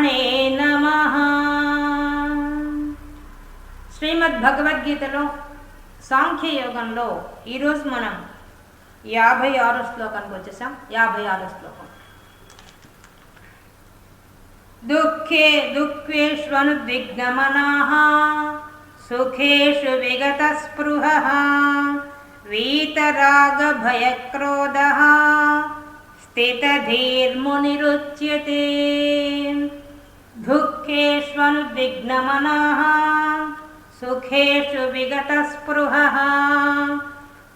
బ్రహ్మణే నమ శ్రీమద్ భగవద్గీతలో సాంఖ్య యోగంలో ఈరోజు మనం యాభై ఆరో శ్లోకానికి వచ్చేసాం. యాభై ఆరో శ్లోకం. దుఃఖే దుఃఖేష్వనుద్విగ్నమనాः సుఖేషు విగత విగతస్పృహः వీతరాగభయక్రోధः స్థితధీర్మునిరుచ్యతే। దుఃఖేష్వనుద్విగ్నమనాः సుఖేషు విగతస్పృహः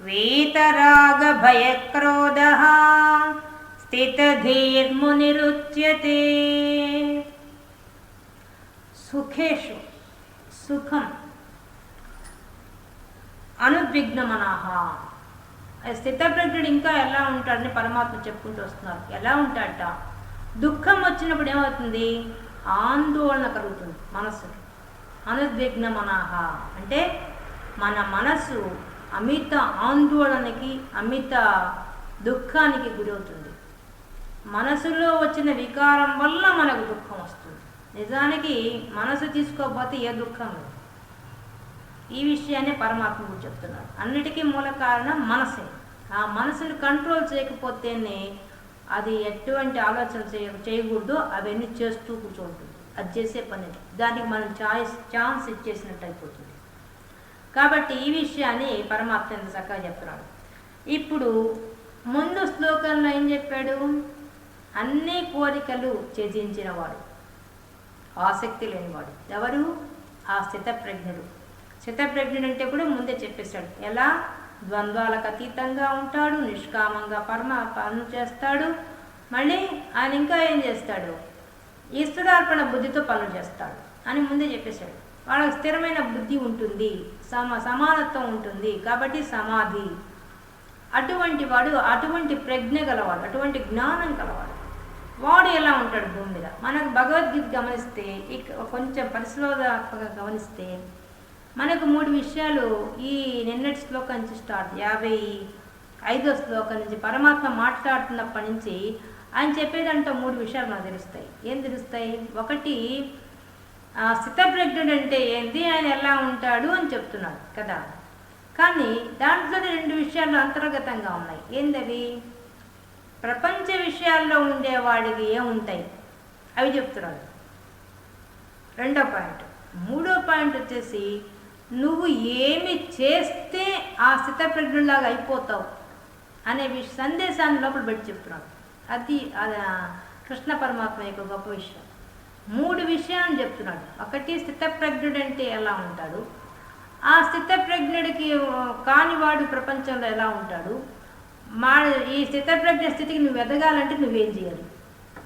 వీతరాగభయక్రోధः స్థితధీర్మునిరుచ్యతే. సుఖేషు సుఖం అనుద్విగ్నమనాహ స్థితప్రజ్ఞుడు ఇంకా ఎలా ఉంటాడని పరమాత్మ చెప్పుకుంటూ వస్తున్నారు. ఎలా ఉంటాడట? దుఃఖం వచ్చినప్పుడు ఏమవుతుంది? ఆందోళన కలుగుతుంది మనస్సు. అనుద్విగ్న మనహ అంటే మన మనస్సు అమిత ఆందోళనకి అమిత దుఃఖానికి గురవుతుంది. మనసులో వచ్చిన వికారం వల్ల మనకు దుఃఖం వస్తుంది. నిజానికి మనసు తీసుకోకపోతే ఏ దుఃఖం లేదు. ఈ విషయాన్ని పరమాత్మ గురించి చెప్తున్నారు అన్నిటికీ మూల కారణం మనసే. ఆ మనసును కంట్రోల్ చేయకపోతేనే అది ఎటువంటి ఆలోచన చేయ చేయకూడదు. అవన్నీ చేస్తూ కూర్చోంటుంది అది చేసే పని దానికి మనం ఛాయిస్ ఛాన్స్ ఇచ్చేసినట్టు అయిపోతుంది. కాబట్టి ఈ విషయాన్ని పరమాత్మ ఎంత చక్కగా చెప్తున్నాడు. ఇప్పుడు ముందు శ్లోకంలో ఏం చెప్పాడు? అన్ని కోరికలు త్యజించినవాడు. ఆసక్తి లేనివాడు. ఎవరు? ఆ స్థితప్రజ్ఞుడు. స్థితప్రజ్ఞుడు అంటే కూడా ముందే చెప్పేశాడు. ఎలా? ద్వంద్వాలకు అతీతంగా ఉంటాడు నిష్కామంగా పరమ పనులు చేస్తాడు. మళ్ళీ ఆయన ఇంకా ఏం చేస్తాడు? ఈశ్వరార్పణ బుద్ధితో పనులు చేస్తాడు అని ముందే చెప్పేశాడు. వాళ్ళకి స్థిరమైన బుద్ధి ఉంటుంది సమ సమానత్వం ఉంటుంది కాబట్టి సమాధి. అటువంటి వాడు అటువంటి ప్రజ్ఞ గలవాడు అటువంటి జ్ఞానం గలవాడు. వాడు ఎలా ఉంటాడు భూమి మీద? మనకు భగవద్గీత గమనిస్తే ఇక కొంచెం పరిశోధాత్మకంగా గమనిస్తే మనకు మూడు విషయాలు ఈ నిన్నటి శ్లోకం నుంచి స్టార్ట్. యాభై ఐదో శ్లోకం నుంచి పరమాత్మ మాట్లాడుతున్నప్పటి నుంచి ఆయన చెప్పేదంటే మూడు విషయాలు మనకు తెలుస్తాయి. ఏం తెలుస్తాయి? ఒకటి స్థితప్రజ్ఞుడు అంటే ఏంది? ఆయన ఎలా ఉంటాడు అని చెప్తున్నాడు కదా. కానీ దాంట్లోనే రెండు విషయాలు అంతర్గతంగా ఉన్నాయి. ఏందవి? ప్రపంచ విషయాల్లో ఉండేవాడికి ఏముంటాయి అవి చెప్తున్నాడు. రెండో పాయింట్. మూడో పాయింట్ వచ్చేసి నువ్వు ఏమి చేస్తే ఆ స్థితప్రజ్ఞులాగా అయిపోతావు అనే విష సందేశాన్ని లోపల పెట్టి చెప్తున్నాడు. అది అది కృష్ణ పరమాత్మ యొక్క గొప్ప విషయం. మూడు విషయాలు చెప్తున్నాడు. ఒకటి స్థితప్రజ్ఞుడు అంటే ఎలా ఉంటాడు? ఆ స్థితప్రజ్ఞుడికి కానివాడు ప్రపంచంలో ఎలా ఉంటాడు? మా ఈ స్థితప్రజ్ఞ స్థితికి నువ్వు ఎదగాలంటే నువ్వేం చేయాలి?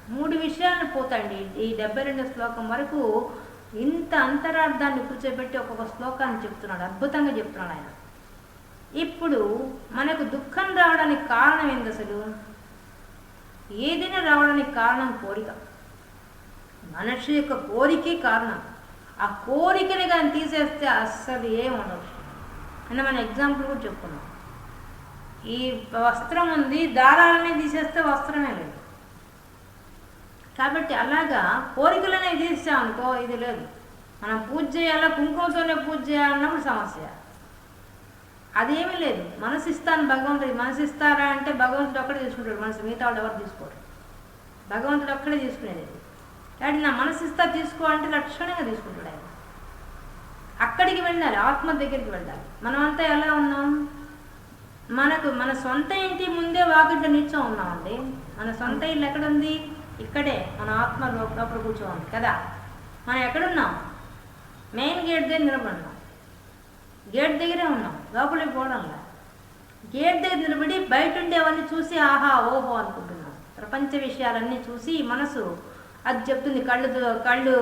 మూడు విషయాలు పోతాండి ఈ డెబ్బై రెండు శ్లోకం వరకు ఇంత అంతరార్థాన్ని కూర్చోబెట్టి ఒక్కొక్క శ్లోకాన్ని చెప్తున్నాడు అద్భుతంగా చెప్తున్నాడు ఆయన. ఇప్పుడు మనకు దుఃఖం రావడానికి కారణం ఏంది అసలు? ఏదైనా రావడానికి కారణం కోరిక. మనిషి యొక్క కోరికే కారణం. ఆ కోరికని కానీ తీసేస్తే అస్సలు ఏం అని మన ఎగ్జాంపుల్ కూడా చెప్పుకున్నాం. ఈ వస్త్రం ఉంది దారాలనే తీసేస్తే వస్త్రమే లేదు. కాబట్టి అలాగా కోరికలనే తీర్చామనుకో ఇది లేదు. మనం పూజ చేయాలా? కుంకుమతోనే పూజ చేయాలన్నప్పుడు సమస్య. అదేమీ లేదు. మనసు ఇస్తాను భగవంతుడు మనసు ఇస్తారా అంటే భగవంతుడు ఒక్కడే తీసుకుంటాడు. మనసు మిగతా వాళ్ళు ఎవరు తీసుకోరు. భగవంతుడు ఒక్కడే తీసుకునేది. కాబట్టి నా మనసు ఇస్తా తీసుకో అంటే లక్షణంగా తీసుకుంటాడు ఆయన. అక్కడికి వెళ్ళాలి. ఆత్మ దగ్గరికి వెళ్ళాలి. మనమంతా ఎలా ఉన్నాం? మనకు మన సొంత ఇంటి ముందే వాకిట్లో నిల్చో ఉన్నామండి. మన సొంత ఇల్లు ఎక్కడుంది ఇక్కడే మన ఆత్మ లో- లోపల కూర్చోవాలి కదా? మనం ఎక్కడున్నాం? మెయిన్ గేట్ దగ్గర నిలబడినాం. గేట్ దగ్గరే ఉన్నాం. లోపలికి పోవడంలా. గేట్ దగ్గర నిలబడి బయట ఉండేవన్నీ చూసి ఆహా ఓహో అనుకుంటున్నాం. ప్రపంచ విషయాలన్నీ చూసి మనసు అది చెప్తుంది కళ్ళు కళ్ళు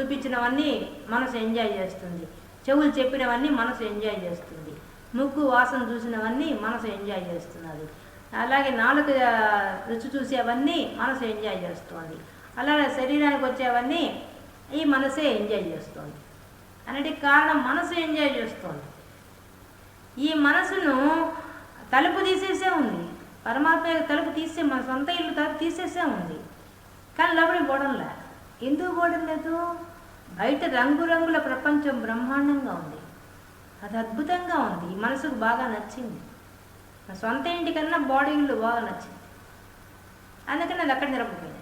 చూపించినవన్నీ మనసు ఎంజాయ్ చేస్తుంది. చెవులు చెప్పినవన్నీ మనసు ఎంజాయ్ చేస్తుంది. ముక్కు వాసన చూసినవన్నీ మనసు ఎంజాయ్ చేస్తున్నది. అలాగే నాలుక రుచి చూసేవన్నీ మనసు ఎంజాయ్ చేస్తుంది. అలాగే శరీరానికి వచ్చేవన్నీ ఈ మనసే ఎంజాయ్ చేస్తుంది. అన్నిటికి కారణం మనసు ఎంజాయ్ చేస్తుంది. ఈ మనసును తలుపు తీసేసే ఉంది. పరమాత్మ యొక్క తలుపు తీసే మన సొంత ఇల్లు తలుపు తీసేసే ఉంది. కానీ లోపలికి పోవడంలే ఎందుకు పోవడం లేదు? బయట రంగురంగుల ప్రపంచం బ్రహ్మాండంగా ఉంది. అది అద్భుతంగా ఉంది. మనసుకు బాగా నచ్చింది. నా సొంత ఇంటికన్నా బాడీ ఇల్లు బాగా నచ్చింది. అందుకని అది అక్కడ నిరపకపోయింది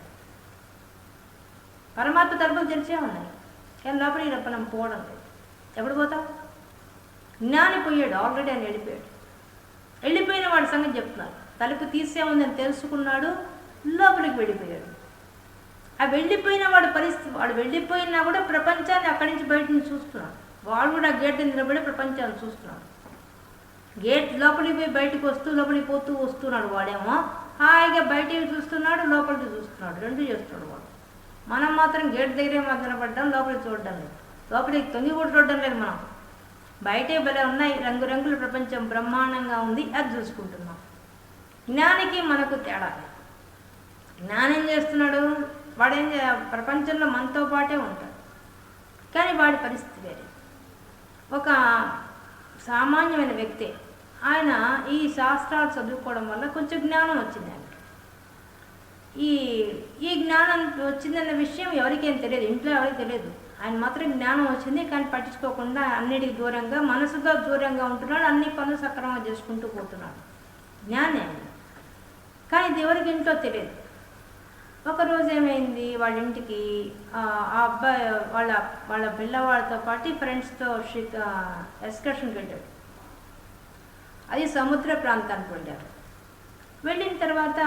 పరమాత్మ తలుపులు తెరిచే ఉన్నాయి. కానీ లోపలికి రప్ప మనం పోవడం లేదు. ఎప్పుడు పోతాం జ్ఞాని పోయాడు ఆల్రెడీ ఆయన వెళ్ళిపోయాడు. వెళ్ళిపోయిన వాడి సంగతి చెప్తున్నారు తలుపు తీసే ఉందని తెలుసుకున్నాడు లోపలికి వెళ్ళిపోయాడు. ఆ వెళ్ళిపోయిన వాడి పరిస్థితి వాడు వెళ్ళిపోయినా కూడా ప్రపంచాన్ని అక్కడి నుంచి బయట నుంచి చూస్తున్నాడు. వాడు కూడా గేట్ నిలబడి ప్రపంచాన్ని చూస్తున్నాడు. గేట్ లోపలికి పోయి బయటకు వస్తూ లోపలికి పోతూ వస్తున్నాడు వాడేమో. హాయిగా బయటికి చూస్తున్నాడు లోపలికి చూస్తున్నాడు. రెండు చేస్తున్నాడు వాడు. మనం మాత్రం గేట్ దగ్గరే మాత్రం పడ్డాం లోపలికి చూడడం లేదు. లోపలికి తొంగి కూడా చూడడం లేదు మనం. బయటే భలే ఉన్నాయి రంగురంగుల ప్రపంచం బ్రహ్మాండంగా ఉంది అది చూసుకుంటున్నాం. జ్ఞానికి మనకు తేడా జ్ఞానం ఏం చేస్తున్నాడు? వాడేం ప్రపంచంలో మనతో పాటే ఉంటాడు. కానీ వాడి పరిస్థితి వేరే. ఒక సామాన్యమైన వ్యక్తి ఆయన ఈ శాస్త్రాలు చదువుకోవడం వల్ల కొంచెం జ్ఞానం వచ్చింది ఆయనకి. ఈ ఈ జ్ఞానం వచ్చిందన్న విషయం ఎవరికేం తెలియదు ఇంట్లో ఎవరికి తెలియదు. ఆయన మాత్రం జ్ఞానం వచ్చింది కానీ పట్టించుకోకుండా అన్నిటికి దూరంగా మనసుతో దూరంగా ఉంటున్నాడు అన్ని పనులు సక్రమంగా చేసుకుంటూ పోతున్నాడు. జ్ఞానే ఆయన. కానీ ఇది ఎవరికి ఇంట్లో తెలియదు. ఒకరోజు ఏమైంది వాళ్ళ ఇంటికి ఆ అబ్బాయి వాళ్ళ వాళ్ళ పిల్లవాళ్ళతో పాటు ఫ్రెండ్స్తో ఎక్స్కర్షన్కి వెళ్ళాడు. అది సముద్ర ప్రాంతానికి వెళ్ళారు వెళ్ళిన తర్వాత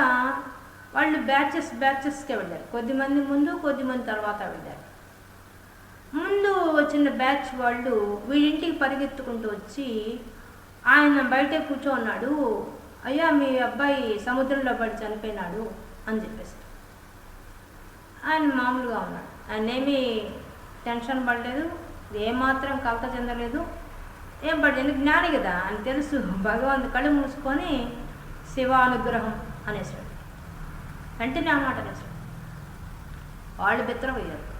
వాళ్ళు బ్యాచెస్ బ్యాచెస్కే వెళ్ళారు. కొద్దిమంది ముందు కొద్దిమంది తర్వాత వెళ్ళారు. ముందు వచ్చిన బ్యాచ్ వాళ్ళు వీళ్ళింటికి పరిగెత్తుకుంటూ వచ్చి ఆయన బయటే కూర్చోన్నాడు. అయ్యా మీ అబ్బాయి సముద్రంలో పడి చనిపోయినాడు అని చెప్పేసి. ఆయన మామూలుగా ఉన్నాడు. ఆయన ఏమీ టెన్షన్ పడలేదు. ఏమాత్రం కలత చెందలేదు. ఏం పడింది జ్ఞాని కదా? అని తెలుసు. భగవంతు కళ్ళు మూసుకొని శివానుగ్రహం అనేసాడు వెంటనే ఆ మాట అనేసాడు వాళ్ళు బెత్తరపోయారు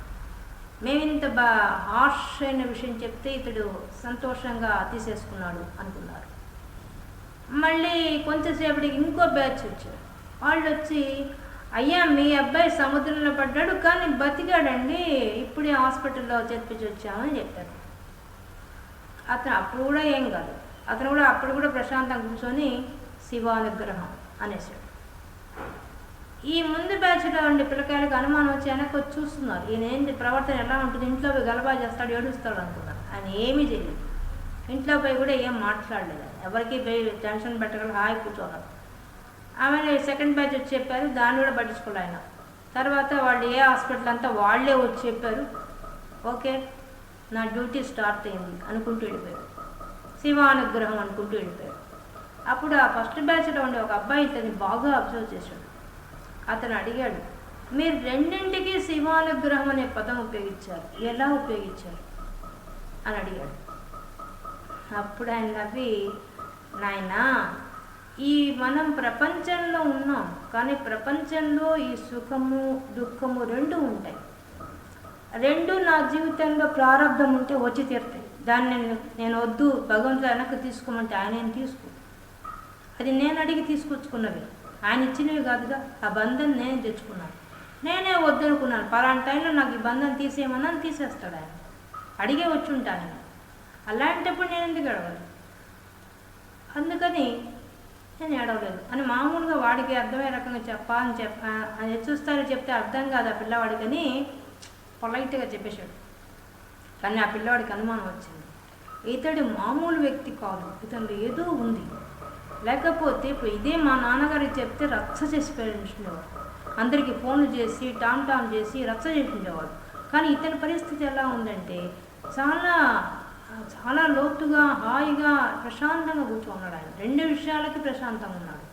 మేము ఇంత బా హార్ష్ అయిన విషయం చెప్తే ఇతడు సంతోషంగా తీసేసుకున్నాడు అనుకున్నారు. మళ్ళీ కొంచెంసేపటికి ఇంకో బ్యాచ్ వచ్చారు. వాళ్ళు వచ్చి అయ్యా మీ అబ్బాయి సముద్రంలో పడ్డాడు కానీ బతికాడండి. ఇప్పుడే హాస్పిటల్లో చేర్పించి వచ్చామని చెప్పారు. అతను అప్పుడు కూడా ఏం కాదు. అతను కూడా అప్పుడు కూడా ప్రశాంతంగా కూర్చొని శివానుగ్రహం అనేసాడు ఈ ముందు బ్యాచ్లో ఉండే పిల్లకాయలకు అనుమానం వచ్చి వెనక్కి వచ్చి చూస్తున్నారు. ఈయన ఏంటి? ప్రవర్తన ఎలా ఉంటుంది? ఇంట్లో పోయి గలబా చేస్తాడు ఏడుస్తాడు అనుకున్నారు. ఆయన ఏమీ చేయలేదు. ఇంట్లో పోయి కూడా ఏం మాట్లాడలేదు. ఎవరికి పోయి టెన్షన్ పెట్టగల హాయి కూర్చోన్నారు. ఆమె సెకండ్ బ్యాచ్ వచ్చి చెప్పారు దాన్ని కూడా పట్టించుకోలే ఆయన. తర్వాత వాళ్ళు ఏ హాస్పిటల్ అంతా వాళ్ళే వచ్చి చెప్పారు. ఓకే. నా డ్యూటీ స్టార్ట్ అయింది అనుకుంటూ వెళ్ళిపోయాడు. శివానుగ్రహం అనుకుంటూ వెళ్ళిపోయాడు. అప్పుడు ఆ ఫస్ట్ బ్యాచ్లో ఉండే ఒక అబ్బాయి ఇతన్ని బాగా అబ్జర్వ్ చేశాడు. అతను అడిగాడు మీరు రెండింటికి శివానుగ్రహం అనే పదం ఉపయోగించారు. ఎలా ఉపయోగించారు? అని అడిగాడు. అప్పుడు ఆయన నవ్వి నాయనా ఈ మనం ప్రపంచంలో ఉన్నాం కానీ ప్రపంచంలో ఈ సుఖము దుఃఖము రెండు ఉంటాయి. రెండు నా జీవితంలో ప్రారంభం ఉంటే వచ్చి తీరుతాయి. దాన్ని నేను నేను వద్దు భగవంతుడు వెనక్కి తీసుకోమంటే ఆయన తీసుకో? అది నేను అడిగి తీసుకొచ్చుకున్నవి. ఆయన ఇచ్చినవి కాదుగా ఆ బంధం నేను తెచ్చుకున్నాను. నేనే వద్దనుకున్నాను. పలాంటి టైంలో నాకు ఈ బంధం తీసేయమన్నాను తీసేస్తాడు ఆయన. అడిగే వచ్చి ఉంటాను అలాంటప్పుడు నేను ఎందుకు అడగాలి అందుకని నేను ఏడవలేదు. అని మామూలుగా వాడికి అర్థమయ్యే రకంగా చెప్పాలని చెప్ప అది చూస్తారో చెప్తే అర్థం కాదు ఆ పిల్లవాడికని. పొలైట్గా చెప్పేశాడు. కానీ ఆ పిల్లవాడికి అనుమానం వచ్చింది. ఇతడు మామూలు వ్యక్తి కాదు. ఇతను ఏదో ఉంది. లేకపోతే ఇప్పుడు ఇదే మా నాన్నగారికి చెప్తే రచ్చ చేసి పేరించుండేవాడు అందరికీ ఫోన్లు చేసి టామ్ టామ్ చేసి రచ్చ చేసిండేవాడు కానీ ఇతని పరిస్థితి ఎలా ఉందంటే చాలా చాలా లోతుగా హాయిగా ప్రశాంతంగా కూర్చోన్నాడు ఆయన. రెండు విషయాలకి ప్రశాంతంగా ఉన్నాడు.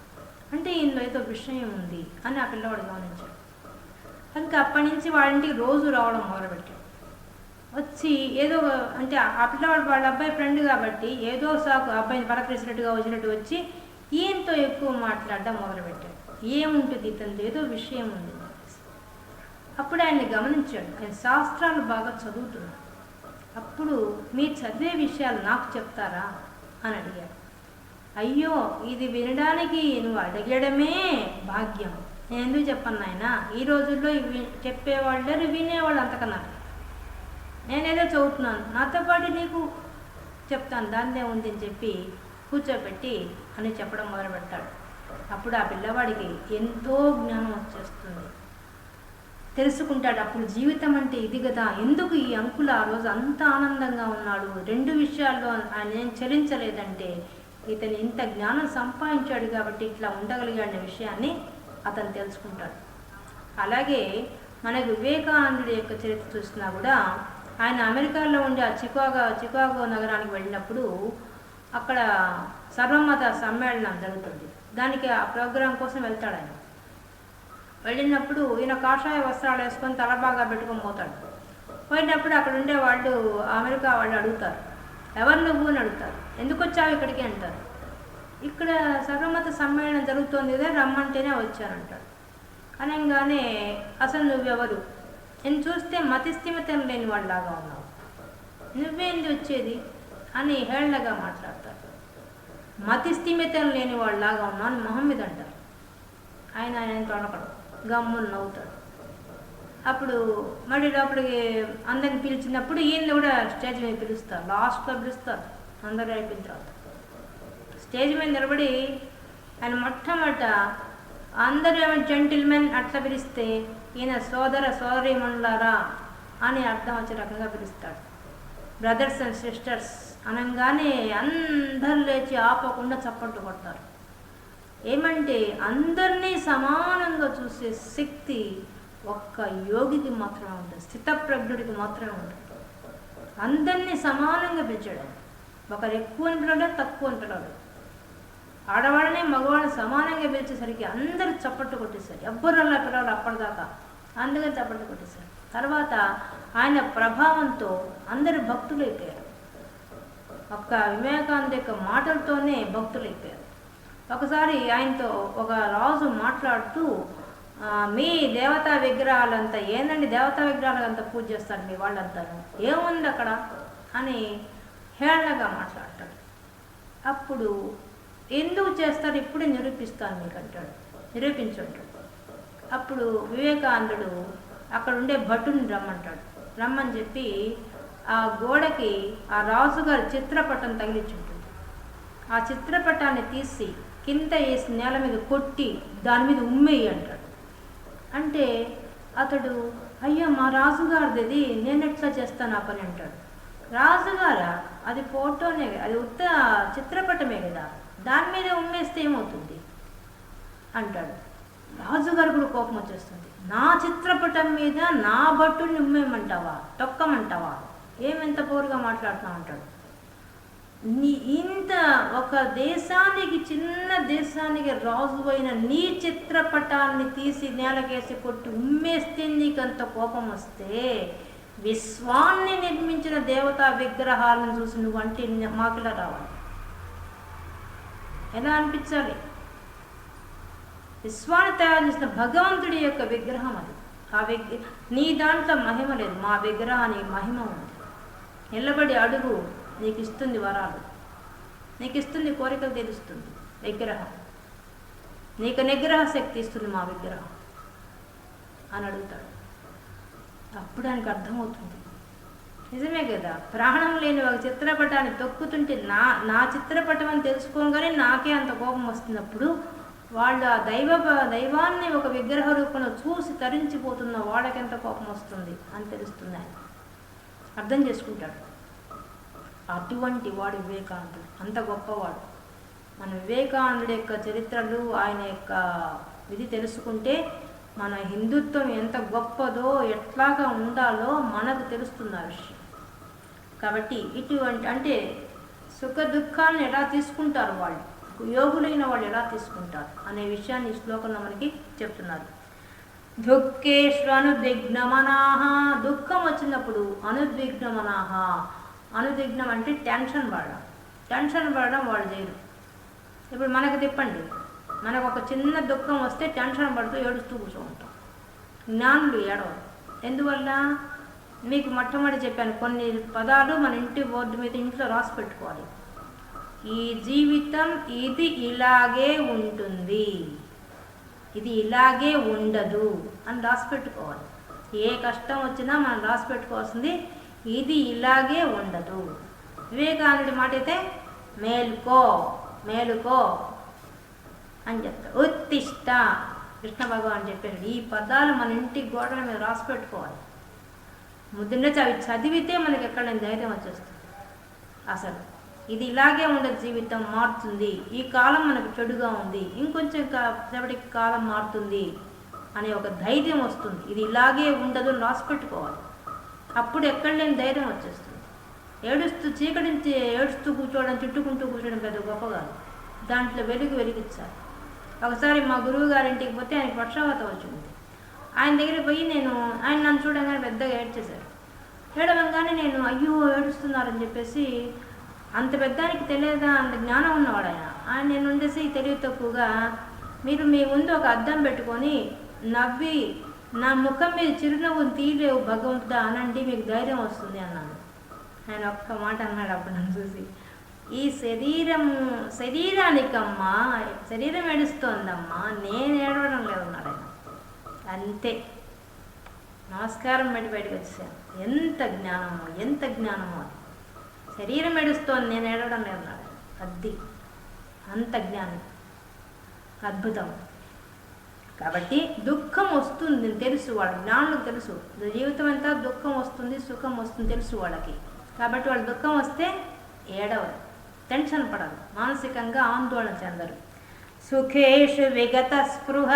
అంటే ఇందులో ఏదో విషయం ఉంది అని ఆ పిల్లవాడు గమనించాడు. కనుక అప్పటి నుంచి వాళ్ళ ఇంటికి రోజు రావడం మొదలుపెట్టాడు వచ్చి ఏదో అంటే ఆ పిల్లవాడు వాళ్ళ అబ్బాయి ఫ్రెండ్ కాబట్టి ఏదో సాకు అబ్బాయిని పరకరిసినట్టుగా వచ్చినట్టు వచ్చి ఈయనతో ఎక్కువ మాట్లాడడం మొదలుపెట్టాడు ఏముంటుంది ఇతనితో ఏదో విషయం ఉంది. అప్పుడు ఆయన్ని గమనించాడు. ఆయన శాస్త్రాలు బాగా చదువుతున్నాడు అప్పుడు మీరు చదివే విషయాలు నాకు చెప్తారా? అని అడిగాడు. అయ్యో ఇది వినడానికి నువ్వు అడగడమే భాగ్యం. నేను ఎందుకు చెప్పను నాయన ఈ రోజుల్లో ఇవి చెప్పేవాళ్ళు లేరు వినేవాళ్ళు అంతకన్నా. నేనేదో చదువుతున్నాను. నాతో పాటు నీకు చెప్తాను. దాన్నే ఉంది అని చెప్పి కూర్చోబెట్టి అని చెప్పడం మొదలు పెడతాడు. అప్పుడు ఆ పిల్లవాడికి ఎంతో జ్ఞానం వచ్చేస్తుంది. తెలుసుకుంటాడు. అప్పుడు జీవితం అంటే ఇది కదా. ఎందుకు ఈ అంకులు ఆ రోజు అంత ఆనందంగా ఉన్నాడు? రెండు విషయాల్లో ఆయన ఏం చలించలేదంటే ఇతను ఇంత జ్ఞానం సంపాదించాడు కాబట్టి ఇట్లా ఉండగలిగాడనే విషయాన్ని అతను తెలుసుకుంటాడు. అలాగే మన వివేకానందుడి యొక్క చరిత్ర చూసినా కూడా ఆయన అమెరికాలో ఉండే ఆ చికాగో చికాగో నగరానికి వెళ్ళినప్పుడు అక్కడ సర్వమత సమ్మేళనం జరుగుతుంది. దానికి ఆ ప్రోగ్రాం కోసం వెళ్తాడు ఆయన. వెళ్ళినప్పుడు ఈయన కాషాయ వస్త్రాలు వేసుకొని తల బాగా పెట్టుకొని పోతాడు. పోయినప్పుడు అక్కడ ఉండే వాళ్ళు అమెరికా వాళ్ళు అడుగుతారు. ఎవరు నువ్వు అని అడుగుతారు. ఎందుకు వచ్చావు ఇక్కడికి అంటారు. ఇక్కడ సర్వమత సమ్మేళనం జరుగుతోంది కదా రమ్మంటేనే వచ్చానంటాడు అనగానే అసలు నువ్వెవరు? నేను చూస్తే మతిస్థిమితం లేని వాళ్ళలాగా ఉన్నావు. నువ్వేంది వచ్చేది? అని హేళనగా మాట్లాడతారు. మతిస్థిమితం లేని వాళ్ళలాగా ఉన్నావు అని మొహమ్మద్ అంటారు. ఆయన ఆయన తొడకడు గమ్మున నవ్వుతాడు. అప్పుడు మళ్ళీ లోపలికి అందరిని పిలిచినప్పుడు ఈయన కూడా స్టేజ్ మీద పిలుస్తారు. లాస్ట్లో పిలుస్తారు. అందరూ అయిపోయిన తర్వాత. స్టేజ్ మీద నిలబడి ఆయన మొట్టమొదట అందరూ ఏమో జెంటిల్మెన్ అట్లా పిలిస్తే ఈయన సోదర సోదరీమణులారా అని అర్థం వచ్చే రకంగా పిలుస్తాడు. బ్రదర్స్ అండ్ సిస్టర్స్ అనగానే అందరు లేచి ఆపకుండా చప్పట్లు కొడతారు. ఏమంటే అందరినీ సమానంగా చూసే శక్తి ఒక్క యోగికి మాత్రమే ఉంటుంది స్థితప్రజ్ఞుడికి మాత్రమే ఉంటుంది. అందరినీ సమానంగా పిలిచాడు ఒకరు ఎక్కువ అని పిలవడం తక్కువ అని పిలవడం. ఆడవాళ్ళని మగవాళ్ళని సమానంగా పిలిచేసరికి అందరూ చప్పట్లు కొట్టేశారు. ఎవ్వరల్లా పిల్లలు అప్పటిదాకా. అందుకని చప్పట్లు కొట్టేశారు. తర్వాత ఆయన ప్రభావంతో అందరు భక్తులు అయిపోయారు ఒక్క వివేకానంద యొక్క మాటలతోనే భక్తులు అయిపోయారు ఒకసారి ఆయనతో ఒక రాజు మాట్లాడుతూ మీ దేవతా విగ్రహాలంతా ఏందండి? దేవతా విగ్రహాలంతా పూజ చేస్తారు మీ వాళ్ళంతా ఏముంది అక్కడ అని హేళనగా మాట్లాడతాడు. అప్పుడు ఎందుకు చేస్తారు? ఇప్పుడే నిరూపిస్తాను మీకు అంటాడు నిరూపించుంటాడు అప్పుడు వివేకానందుడు అక్కడ ఉండే భటుని రమ్మంటాడు. రమ్మని చెప్పి ఆ గోడకి ఆ రాజుగారి చిత్రపటం తగిలించుంటుంది ఆ చిత్రపటాన్ని తీసి కింద వేసి నేల మీద కొట్టి దాని మీద ఉమ్మేయి అంటాడు. అంటే అతడు అయ్యో మా రాజుగారిది నేను ఎట్లా చేస్తాను ఆ పని? అంటాడు. రాజుగారా? అది ఫోటోనే అది ఉత్త చిత్రపటమే కదా. దాని మీద ఉమ్మేస్తే ఏమవుతుంది? అంటాడు. రాజుగారు కూడా కోపం వచ్చేస్తుంది. నా చిత్రపటం మీద నా భట్టుని ఉమ్మేయమంటావా? తొక్కమంటావా? ఏమెంత పోరుగా మాట్లాడుతున్నావు అంటాడు. నీ ఇంత ఒక దేశానికి చిన్న దేశానికి రాజు అయిన నీ చిత్రపటాన్ని తీసి నేలకేసి కొట్టి ఉమ్మేస్తే నీకంత కోపం వస్తే విశ్వాన్ని నిర్మించిన దేవతా విగ్రహాలను చూసి నువ్వు అంటే మాకిలా రావాలి. ఎలా అనిపించాలి? విశ్వాన్ని తయారు చేసిన భగవంతుడి యొక్క విగ్రహం అది. ఆ విగ్ర నీ దాంట్లో మహిమ లేదు. మా విగ్రహానికి మహిమ ఉంది. నిలబడి అడుగు. నీకు ఇస్తుంది వరాలు. నీకు ఇస్తుంది కోరికలు తెలుస్తుంది విగ్రహం. నీకు నిగ్రహ శక్తి ఇస్తుంది మా విగ్రహం. అని అడుగుతాడు. అప్పుడు ఆయనకు అర్థమవుతుంది. నిజమే కదా? ప్రాణం లేని ఒక చిత్రపటాన్ని తొక్కుతుంటే నా నా చిత్రపటం అని తెలుసుకోగానే నాకే అంత కోపం వస్తున్నప్పుడు వాళ్ళు ఆ దైవ దైవాన్ని ఒక విగ్రహ రూపంలో చూసి తరించిపోతున్న వాళ్ళకి ఎంత కోపం వస్తుంది అని తెలుస్తుంది ఆయన అర్థం చేసుకుంటాడు. అటువంటి వాడు వివేకానందుడు. అంత గొప్పవాడు. మన వివేకానందుడి యొక్క చరిత్రలు ఆయన యొక్క ఇది తెలుసుకుంటే మన హిందుత్వం ఎంత గొప్పదో ఎట్లాగా ఉండాలో మనకు తెలుస్తుంది ఆ విషయం. కాబట్టి ఇటువంటి అంటే సుఖ దుఃఖాలను ఎలా తీసుకుంటారు వాళ్ళు? యోగులైన వాళ్ళు ఎలా తీసుకుంటారు? అనే విషయాన్ని ఈ శ్లోకంలో మనకి చెప్తున్నారు. దుఃఖేషు అనుద్విగ్నమనాహ దుఃఖం వచ్చినప్పుడు అనుద్విగ్నమనాహ అనుద్విగ్నం అంటే టెన్షన్ పడడం. టెన్షన్ పడడం వాళ్ళు చేయరు. ఇప్పుడు మనకు తిప్పండి. మనకు ఒక చిన్న దుఃఖం వస్తే టెన్షన్ పడుతూ ఏడుస్తూ కూర్చో ఉంటాం. జ్ఞానులు ఏడవరు. ఎందువల్ల? మీకు మొట్టమొదటి చెప్పాను కొన్ని పదాలు మన ఇంటి బోర్డు మీద ఇంట్లో రాసి పెట్టుకోవాలి. ఈ జీవితం ఇది ఇలాగే ఉంటుంది. ఇది ఇలాగే ఉండదు అని రాసి పెట్టుకోవాలి. ఏ కష్టం వచ్చినా మనం రాసి పెట్టుకోవాల్సింది ఇది ఇలాగే ఉండదు. వివేకానందుడి మాట అయితే మేలుకో మేలుకో అని చెప్తారు ఉత్తిష్ట కృష్ణ భగవాన్ చెప్పాడు ఈ పదాలు మన ఇంటి గోడల మీద రాసి పెట్టుకోవాలి. ముద్దునే చవి చదివితే మనకి ఎక్కడ నేను ధైర్యం వచ్చేస్తుంది. అసలు. ఇది ఇలాగే ఉండదు జీవితం మారుతుంది. ఈ కాలం మనకు చెడుగా ఉంది. ఇంకొంచెం సేపటికి కాలం మారుతుంది అనే ఒక ధైర్యం వస్తుంది. ఇది ఇలాగే ఉండదు అని రాసి పెట్టుకోవాలి. అప్పుడు ఎక్కడ లేని ధైర్యం వచ్చేస్తుంది. ఏడుస్తూ చీకటించి ఏడుస్తూ కూర్చోవడం చుట్టుకుంటూ కూర్చోవడం పెద్ద గొప్ప కాదు దాంట్లో వెలుగు వెలిగించాలి. ఒకసారి మా గురువు గారి ఇంటికి పోతే ఆయనకి పక్షవాతం వచ్చింది. ఆయన దగ్గర పోయి నేను ఆయన నన్ను చూడగానే పెద్దగా ఏడ్చేశారు. ఏడవంగానే నేను అయ్యో ఏడుస్తున్నారని చెప్పేసి అంత పెద్దానికి తెలియదా? అంత జ్ఞానం ఉన్నవాడు ఆయన. ఆయన నేను ఉండేసి తెలివి తక్కువగా మీరు మీ ముందు ఒక అద్దం పెట్టుకొని నవ్వి నా ముఖం మీద చిరునవ్వును తీయలేవు భగవంతుడా అనండి మీకు ధైర్యం వస్తుంది అన్నాను. ఆయన ఒక్క మాట అన్నాడు అప్పుడు నన్ను చూసి. ఈ శరీరం శరీరానికమ్మా శరీరం ఏడుస్తోందమ్మా నేను ఏడవడం లేదన్నాడు ఆయన. అంతే. నమస్కారం పెట్టి బయటకు వచ్చాను ఎంత జ్ఞానమో ఎంత జ్ఞానమో అది. శరీరం ఏడుస్తోంది నేను ఏడవడం లేదు అన్నాడు అద్ది అంత జ్ఞానం. అద్భుతం. కాబట్టి దుఃఖం వస్తుంది తెలుసు వాళ్ళ జ్ఞానులకు తెలుసు. జీవితం అంతా దుఃఖం వస్తుంది సుఖం వస్తుంది తెలుసు వాళ్ళకి. కాబట్టి వాళ్ళ దుఃఖం వస్తే ఏడవరు. టెన్షన్ పడరు. మానసికంగా ఆందోళన చెందరు. సుఖేషు విగత స్పృహ.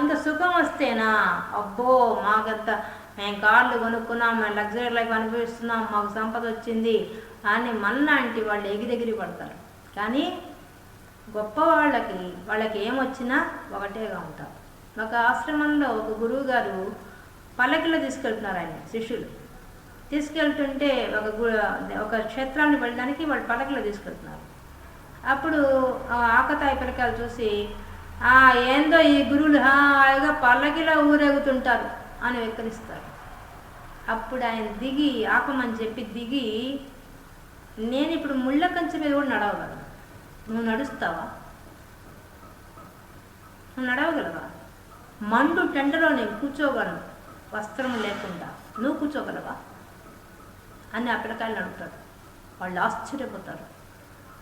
ఇంకా సుఖం వస్తేనా అబ్బో మాకంత మేము కార్లు కొనుక్కున్నాం మేము లగ్జరీ లైఫ్ అనుభవిస్తున్నాం మాకు సంపద వచ్చింది అని మన్నాంటి వాళ్ళు ఎగిరెగిరి పడతారు. కానీ గొప్ప వాళ్ళకి వాళ్ళకి ఏమొచ్చినా ఒకటేగా ఉంటారు ఒక ఆశ్రమంలో ఒక గురువు గారు పల్లకిలో తీసుకెళ్తున్నారు ఆయన శిష్యులు. తీసుకెళ్తుంటే ఒక ఒక క్షేత్రాన్ని వెళ్ళడానికి వాళ్ళు పల్లకిలో తీసుకెళ్తున్నారు. అప్పుడు ఆకతాయి పిల్లకాయలు చూసి ఏందో ఈ గురువులు హాయిగా పల్లకిలో ఊరేగుతుంటారు అని వెక్కిరిస్తారు. అప్పుడు ఆయన దిగి ఆకమని చెప్పి దిగి నేను ఇప్పుడు ముళ్ళ కంచె మీద కూడా నడవగలను. నువ్వు నడుస్తావా? నువ్వు నడవగలవా? మండు టెండలో నేను కూర్చోగలను. వస్త్రం లేకుండా. నువ్వు కూర్చోగలవా? అని ఆ పిల్లకాయలు నడుపుతాడు వాళ్ళు ఆశ్చర్యపోతారు.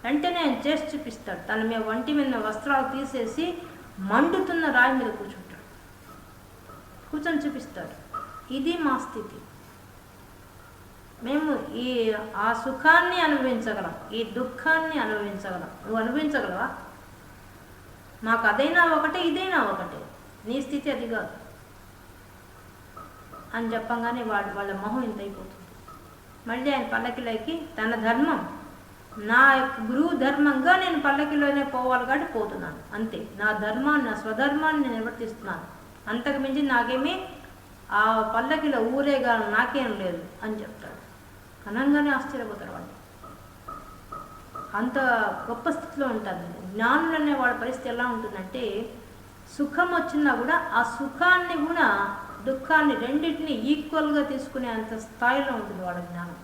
వెంటనే ఆయన చేసి చూపిస్తాడు. తన మీద వంటి మీద వస్త్రాలు తీసేసి మండుతున్న రాయి మీద కూర్చుంటాడు. కూర్చొని చూపిస్తాడు. ఇది మా స్థితి. మేము ఈ ఆ సుఖాన్ని అనుభవించగలం. ఈ దుఃఖాన్ని అనుభవించగలం. నువ్వు అనుభవించగలవా? మాకు అదైనా ఒకటే ఇదైనా ఒకటే. నీ స్థితి అది కాదు. అని చెప్పంగానే వాడు వాళ్ళ మొహం ఇంత అయిపోతుంది. మళ్ళీ ఆయన పల్లకిలోకి తన ధర్మం నా యొక్క గురువు ధర్మంగా నేను పల్లకిలోనే పోవాలి కాబట్టి పోతున్నాను. అంతే. నా ధర్మాన్ని నా స్వధర్మాన్ని నేను నిర్వర్తిస్తున్నాను. అంతకు మించి నాకేమీ ఆ పల్లకిలో ఊరేగా నాకేం లేదు అని చెప్తాడు. అనంగానే ఆశ్చర్యపోతారు వాళ్ళు అంత గొప్ప స్థితిలో ఉంటారు జ్ఞానులు అనే వాళ్ళ పరిస్థితి ఎలా ఉంటుందంటే సుఖం వచ్చినా కూడా ఆ సుఖాన్ని కూడా దుఃఖాన్ని రెండింటిని ఈక్వల్గా తీసుకునే అంత స్థాయిలో ఉంటుంది వాళ్ళ జ్ఞానం.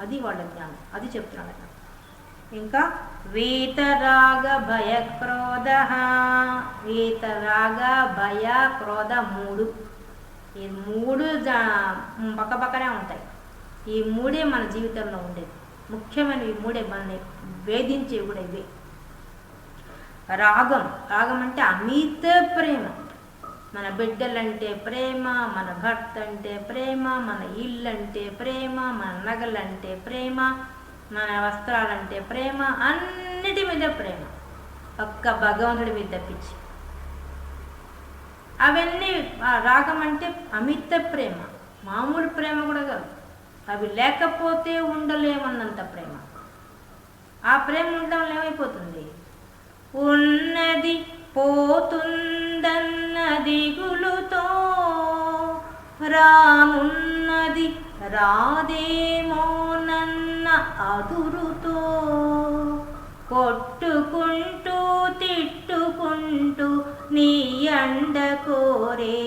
అది వాళ్ళ జ్ఞానం. అది చెప్తున్నాడు ఇంకా వీతరాగ భయ క్రోధ వీతరాగ భయ క్రోధ మూడు ఈ మూడు పక్క పక్కనే ఉంటాయి. ఈ మూడే మన జీవితంలో ఉండేది ముఖ్యమైన ఈ మూడే మనల్ని వేధించేవి కూడా ఇవే. రాగం. రాగం అంటే అమిత ప్రేమ. మన బిడ్డలంటే ప్రేమ మన భర్త అంటే ప్రేమ మన ఇల్లు అంటే ప్రేమ మన నగలంటే ప్రేమ మన వస్త్రాలంటే ప్రేమ అన్నిటి మీద ప్రేమ. ఒక్క భగవంతుడి మీద తప్పించి. అవన్నీ రాగం అంటే అమిత ప్రేమ. మామూలు ప్రేమ కూడా కాదు. అవి లేకపోతే ఉండలేమన్నంత ప్రేమ. ఆ ప్రేమ ఉండడం ఏమైపోతుంది? ఉన్నది పోతుందన్న దిగులుతో రానున్నది రాదేమోనన్న అదురుతో కొట్టుకుంటూ తిట్టుకుంటూ నీ అండ కోరేవారమే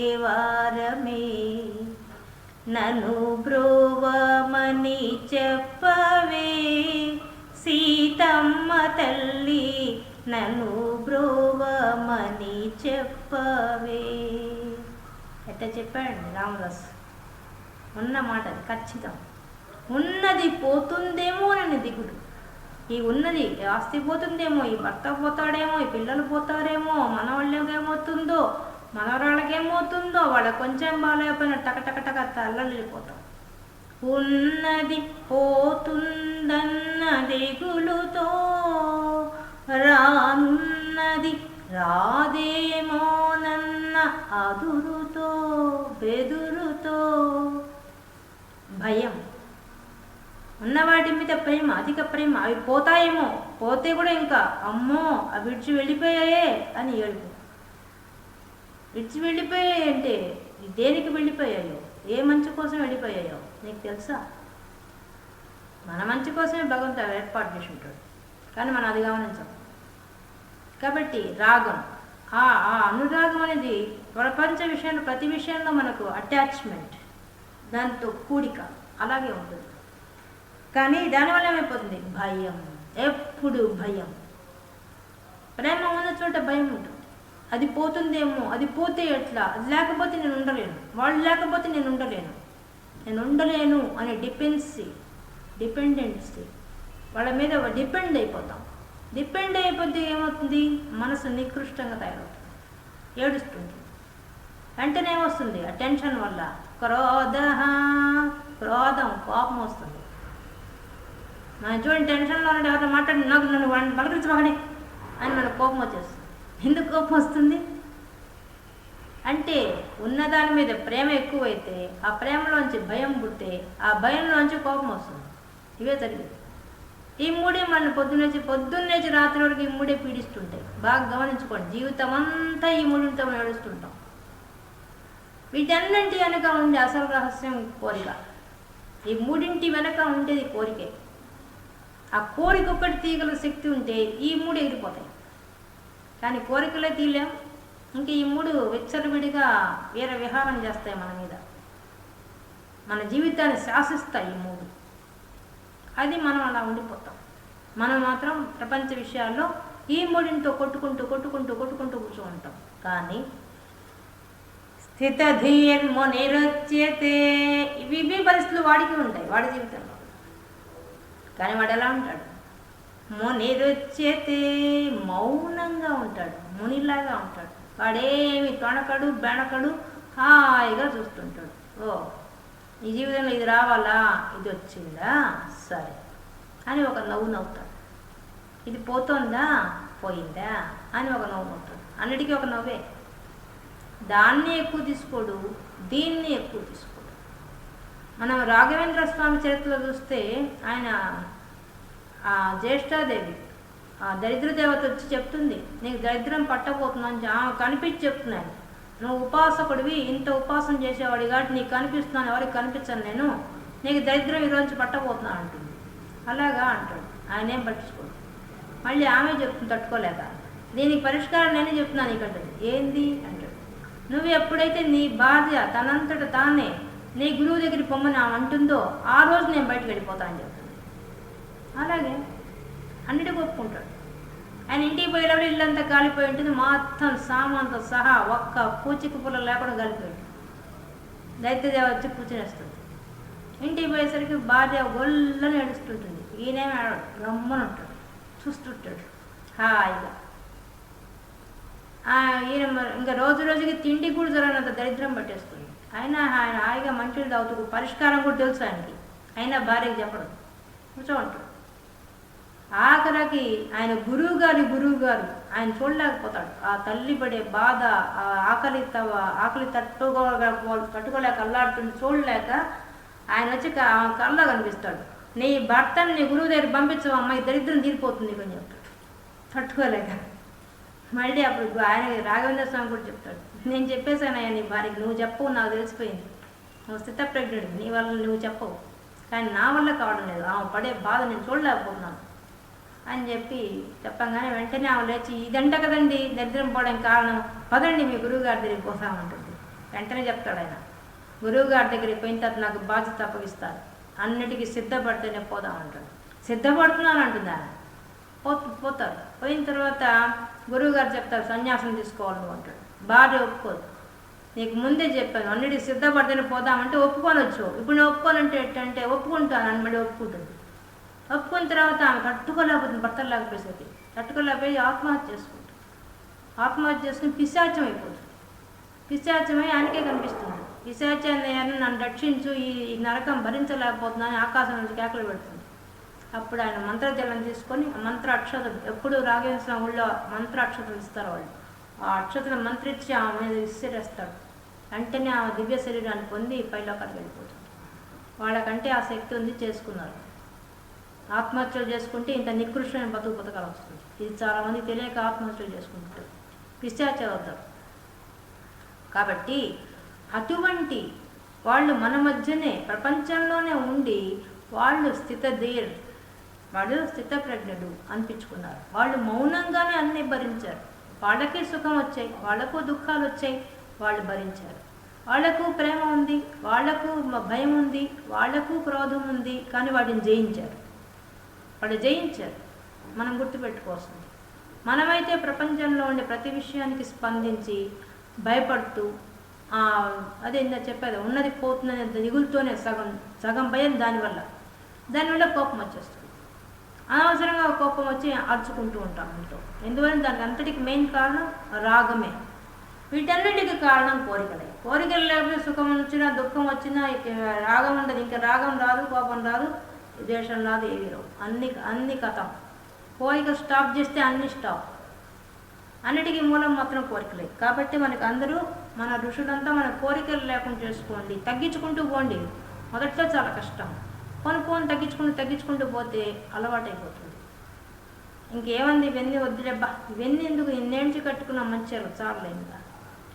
నను బ్రోవమని చెప్పవే. సీతమ్మ తల్లి నను బ్రోవమని చెప్పవే. గొప్పవే చెప్పాడు రామదాస్? ఉన్న మాట అది ఖచ్చితం. ఉన్నది పోతుందేమో అని దిగుడు. ఈ ఉన్నది ఆస్తి పోతుందేమో ఈ భర్త పోతాడేమో ఈ పిల్లలు పోతారేమో మనవాళ్ళకి ఏమవుతుందో మనవరాళ్ళకి ఏమవుతుందో వాళ్ళ కొంచెం బాగాలేకపోయినా టక టక టక తల్లలిపోతాం ఉన్నది పోతుందన్న దిగులుతో రానున్నది రాదేమోనన్న అదురుతో బెదురుతో భయం. ఉన్న వాటి మీద ప్రేమ అధిక ప్రేమ. అవి పోతాయేమో. పోతే కూడా ఇంకా అమ్మో అవి విడిచి వెళ్ళిపోయాయే అని ఏడుపు. విడిచి వెళ్ళిపోయాయి అంటే దేనికి వెళ్ళిపోయాయో? ఏ మంచి కోసం వెళ్ళిపోయాయో? నీకు తెలుసా? మన మంచి కోసమే భగవంతుడు ఏర్పాటు చేసి ఉంటాడు. కానీ మనం అది గమనించం. కాబట్టి రాగం. ఆ ఆ అనురాగం అనేది ప్రపంచ విషయంలో ప్రతి విషయంలో మనకు అటాచ్మెంట్ దాంతో కూడిక అలాగే ఉంటుంది. కానీ దానివల్ల ఏమైపోతుంది? భయం. ఎప్పుడు భయం. ప్రేమ ఉన్న చోట భయం ఉంటుంది. అది పోతుందేమో అది పోతే ఎట్లా? అది లేకపోతే నేను ఉండలేను. వాళ్ళు లేకపోతే నేను ఉండలేను. నేను ఉండలేను అనే డిపెండ్సీ డిపెండెన్సీ వాళ్ళ మీద డిపెండ్ అయిపోతాం. డిపెండ్ అయిపోతే ఏమవుతుంది? మనసు నికృష్టంగా తయారవుతుంది. ఏడుస్తుంది. వెంటనే ఏమొస్తుంది? ఆ టెన్షన్ వల్ల క్రోధ క్రోధం కోపం వస్తుంది. మనం చూడండి టెన్షన్లో ఉండే ఎవరితో మాట్లాడి నాకు నన్ను వాడిని పలకరించమగనే అని మనకు కోపం వచ్చేస్తుంది. ఎందుకు కోపం వస్తుంది? అంటే ఉన్నదాని మీద ప్రేమ ఎక్కువైతే ఆ ప్రేమలోంచి భయం పుడితే ఆ భయంలోంచి కోపం వస్తుంది. ఇవే జరిగింది. ఈ మూడే మన పొద్దున్నేసి పొద్దున్నేసి రాత్రి వరకు ఈ మూడే పీడిస్తుంటాయి. బాగా గమనించుకోండి. జీవితం అంతా ఈ మూడింతో నడుస్తుంటాం. వీటన్నింటి వెనక ఉండే అసలు రహస్యం కోరిక. ఈ మూడింటి వెనక ఉండేది కోరికే. ఆ కోరిక ఒక్కటి తీగల శక్తి ఉంటే ఈ మూడు ఎగిరిపోతాయి. కానీ కోరికలే తీయలేం. ఇంక ఈ మూడు విచ్చలవిడిగా వేరే విహారం చేస్తాయి మన మీద. మన జీవితాన్ని శాసిస్తాయి ఈ మూడు. అది మనం అలా ఉండిపోతాం. మనం మాత్రం ప్రపంచ విషయాల్లో ఈ మూడింటితో కొట్టుకుంటూ కొట్టుకుంటూ కొట్టుకుంటూ కూర్చో ఉంటాం కానీ స్థితధీర్మో నిరుచ్యతే. ఇవి ఇవి పరిస్థితులు వాడికి ఉంటాయి వాడి జీవితంలో. కానీ వాడు ఎలా ఉంటాడు. మునిరుచ్యతే మౌనంగా ఉంటాడు. మునిలాగా ఉంటాడు. వాడేమి తొణకడు బెణకడు హాయిగా చూస్తుంటాడు. ఓ ఈ జీవితంలో ఇది రావాలా? ఇది వచ్చిందా? సరే. అని ఒక నవ్వు నవ్వుతాడు. ఇది పోతుందా? పోయిందా? అని ఒక నవ్వు నవ్వుతాడు. అన్నిటికీ ఒక నవ్వే. దాన్ని ఎక్కువ తీసుకోడు దీన్ని ఎక్కువ తీసుకోడు. మనం రాఘవేంద్ర స్వామి చరిత్రలో చూస్తే ఆయన ఆ జ్యేష్ఠాదేవి ఆ దరిద్ర దేవత వచ్చి చెప్తుంది నీకు దరిద్రం పట్టబోతుందని ఆమె కనిపించి చెప్తున్నాను నువ్వు ఉపాసకుడివి ఇంత ఉపాసన చేసేవాడి కాబట్టి నీకు కనిపిస్తున్నాను ఎవరికి కనిపించను నేను. నీకు దరిద్రం ఈరోజు పట్టబోతున్నాను అంటుంది. అలాగా అంటాడు. ఆయన ఏం పట్టించుకోడు. మళ్ళీ ఆమె చెప్తుంది తట్టుకోలేక. దీనికి పరిష్కారం నేనే చెప్తున్నాను నీకంటది ఏంది? అంటాడు. నువ్వు ఎప్పుడైతే నీ భార్య తనంతట తానే నీ గురువు దగ్గరికి పొమ్మని ఆమె అంటుందో ఆ రోజు నేను బయటకు వెళ్ళిపోతానని చెప్తుంది అలాగే అన్నిటికీ ఒప్పుకుంటాడు. ఆయన ఇంటికి పోయేటప్పుడు ఇల్లంతా కాలిపోయి ఉంటుంది మొత్తం సామాన్తో సహా ఒక్క పూచిక పుల్ల లేకుండా కాలిపోయి దైత్యదేవ వచ్చి కూర్చునేస్తుంది ఇంటికి పోయేసరికి భార్య గొల్లని ఏడుస్తుంటుంది. ఈయనేమి ఆడాడు రమ్మని ఉంటాడు చూస్తుంటాడు. హాయిగా. ఈయన ఇంకా రోజు రోజుకి తిండి కూడా జరగనంత దరిద్రం పట్టేస్తుంది. అయినా ఆయన హాయిగా మంచిలు తాగుతూ పరిష్కారం కూడా తెలుసు ఆయనకి. అయినా భార్యకి చెప్పడం. కూర్చోంటాడు ఆఖరికి ఆయన గురువు గారి గురువు గారు ఆయన చూడలేకపోతాడు. ఆ తల్లి పడే బాధ ఆ ఆకలి తవ ఆకలి తట్టుకో తట్టుకోలేక అల్లాడుతుంది చూడలేక ఆయన వచ్చి కళ్ళ కనిపిస్తాడు. నీ భర్తని నీ గురువు దగ్గర పంపించవు అమ్మాయి దరిద్రం తీరిపోతుంది అని చెప్తాడు తట్టుకోలేక. మళ్ళీ అప్పుడు ఆయన రాఘవేంద్ర స్వామి కూడా చెప్తాడు. నేను చెప్పేశానయ్యా నీ భార్యకి నువ్వు చెప్పవు నాకు తెలిసిపోయింది. నువ్వు స్థితప్రజ్ఞుడు నీ వల్ల నువ్వు చెప్పవు. కానీ నా వల్ల కావడం లేదు. ఆమె పడే బాధ నేను చూడలేకపోతున్నాను. అని చెప్పి చెప్పంగానే వెంటనే ఆమె లేచి ఇదంట కదండి దరిద్రం పోవడానికి కారణం. పదండి మీ గురువు గారి దగ్గరికి పోసామంటుంది వెంటనే చెప్తాడు ఆయన. గురువుగారి దగ్గరికి పోయిన తర్వాత నాకు బాధ్యత అప్పగిస్తారు. అన్నిటికీ సిద్ధపడితేనే పోదామంటాడు సిద్ధపడుతున్నాను అంటుంది ఆయన. పో పోతారు. పోయిన తర్వాత గురువుగారు చెప్తారు సన్యాసం తీసుకోవాలి అంటాడు. భార్య ఒప్పుకోదు. నీకు ముందే చెప్పాను అన్నిటి సిద్ధపడితేనే పోదామంటే ఒప్పుకోనొచ్చు. ఇప్పుడు నేను ఒప్పుకోనంటే ఎట్టంటే ఒప్పుకుంటాను అని మళ్ళీ ఒప్పుకుంటుంది ఒప్పుకున్న తర్వాత ఆమె తట్టుకోలేకపోతుంది భర్తలు లేకపోయేసరికి తట్టుకోలేకపోయి ఆత్మహత్య చేసుకుంటుంది. ఆత్మహత్య చేసుకుని పిశాచం అయిపోతుంది. పిశాచమై ఆయనకే కనిపిస్తుంది. పిశాచాన్ని నన్ను రక్షించు ఈ ఈ నరకం భరించలేకపోతున్నాను ఆకాశం నుంచి కేకలు పెడుతుంది. అప్పుడు ఆయన మంత్రజలం తీసుకొని మంత్ర అక్షతలు ఎప్పుడు రాఘవేశ్వరం ఊళ్ళో మంత్ర అక్షతలు ఇస్తారు వాళ్ళు. ఆ అక్షతలు మంత్రిచ్చి ఆమె మీద విసిరేస్తాడు వెంటనే ఆమె దివ్య శరీరాన్ని పొంది పైలోకానికి వెళ్ళిపోతుంది. వాళ్ళకంటే ఆ శక్తి ఉంది చేసుకున్నారు. ఆత్మహత్యలు చేసుకుంటే ఇంత నికృష్టమైన బతుకు బతకాలు వస్తుంది. ఇది చాలామంది తెలియక ఆత్మహత్యలు చేసుకుంటారు. పిశాచ అవుతారు కాబట్టి అటువంటి వాళ్ళు మన మధ్యనే ప్రపంచంలోనే ఉండి వాళ్ళు స్థితధీర్ వాళ్ళు స్థితప్రజ్ఞుడు అనిపించుకున్నారు. వాళ్ళు మౌనంగానే అన్నీ భరించారు. వాళ్ళకి సుఖం వచ్చాయి వాళ్ళకు దుఃఖాలు వచ్చాయి వాళ్ళు భరించారు. వాళ్ళకు ప్రేమ ఉంది వాళ్ళకు భయం ఉంది వాళ్ళకు క్రోధం ఉంది కానీ వాటిని జయించారు. వాళ్ళు జయించారు. మనం గుర్తుపెట్టుకోవాల్సింది. మనమైతే ప్రపంచంలో ఉండే ప్రతి విషయానికి స్పందించి భయపడుతూ అదే నేను చెప్పేది ఉన్నది పోతుందనే దిగులుతోనే సగం సగం భయం దానివల్ల. దానివల్ల కోపం వచ్చేస్తుంది. అనవసరంగా కోపం వచ్చి అరుచుకుంటూ ఉంటాం ఇంట్లో ఎందువల్ల దానికి అంతటికి మెయిన్ కారణం? రాగమే. వీటన్నిటికీ కారణం కోరికలే. కోరికలు లేకపోతే సుఖం వచ్చినా దుఃఖం వచ్చినా రాగం ఉండదు. ఇంకా రాగం రాదు కోపం రాదు ద్వేషం రాదు ఏవి రావు. అన్ని అన్ని కథం. కోరిక స్టాప్ చేస్తే అన్ని స్టాప్ అన్నిటికీ మూలం మాత్రం కోరికలే. కాబట్టి మనకు అందరూ మన ఋషులంతా మన కోరికలు లేకుండా చేసుకోండి. తగ్గించుకుంటూ పోండి. మొదట్లో చాలా కష్టం. పోను పోను తగ్గించుకుంటూ తగ్గించుకుంటూ పోతే అలవాటైపోతుంది. ఇంకేమంది ఇవన్నీ వద్దులేబ్బా ఇవన్నీ ఎందుకు ఇన్నేళ్ళు కట్టుకున్నా మంచిగా చాలే ఇంకా.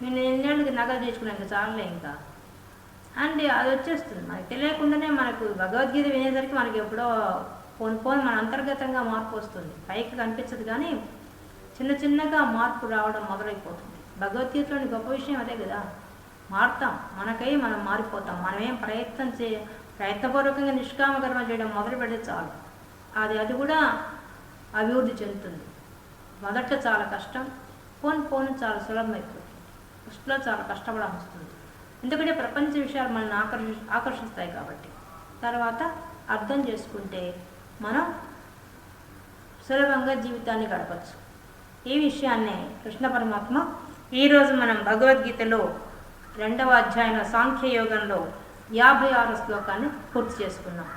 నేను ఎన్నేళ్ళకి నగలు తెచ్చుకున్నాను ఇంకా చాలే ఇంకా. అండ్ అది వచ్చేస్తుంది మనకి తెలియకుండానే మనకు భగవద్గీత వినేసరికి మనకి ఎప్పుడో పోను పోను మన అంతర్గతంగా మార్పు వస్తుంది. పైకి కనిపించదు కానీ చిన్న చిన్నగా మార్పు రావడం మొదలైపోతుంది. భగవద్గీతలోని గొప్ప విషయం అదే కదా మారుతాం మనకై మనం మారిపోతాం మనమేం ప్రయత్నం చే ప్రయత్నపూర్వకంగా నిష్కామకర్మ చేయడం మొదలు పెడితే చాలు. అది అది కూడా అభివృద్ధి చెందుతుంది. మొదట చాలా కష్టం పోను పోను చాలా సులభమైపోతుంది. ఫస్ట్లో చాలా కష్టపడం వస్తుంది. ఎందుకంటే ప్రపంచ విషయాలు మనల్ని ఆకర్షి ఆకర్షిస్తాయి కాబట్టి. తర్వాత అర్థం చేసుకుంటే మనం సులభంగా జీవితాన్ని గడపచ్చు. ఈ విషయాన్నే కృష్ణ పరమాత్మ ఈరోజు మనం భగవద్గీతలో రెండవ అధ్యాయంలో సాంఖ్యయోగంలో యాభై ఆరు శ్లోకాన్ని పూర్తి చేసుకున్నాం.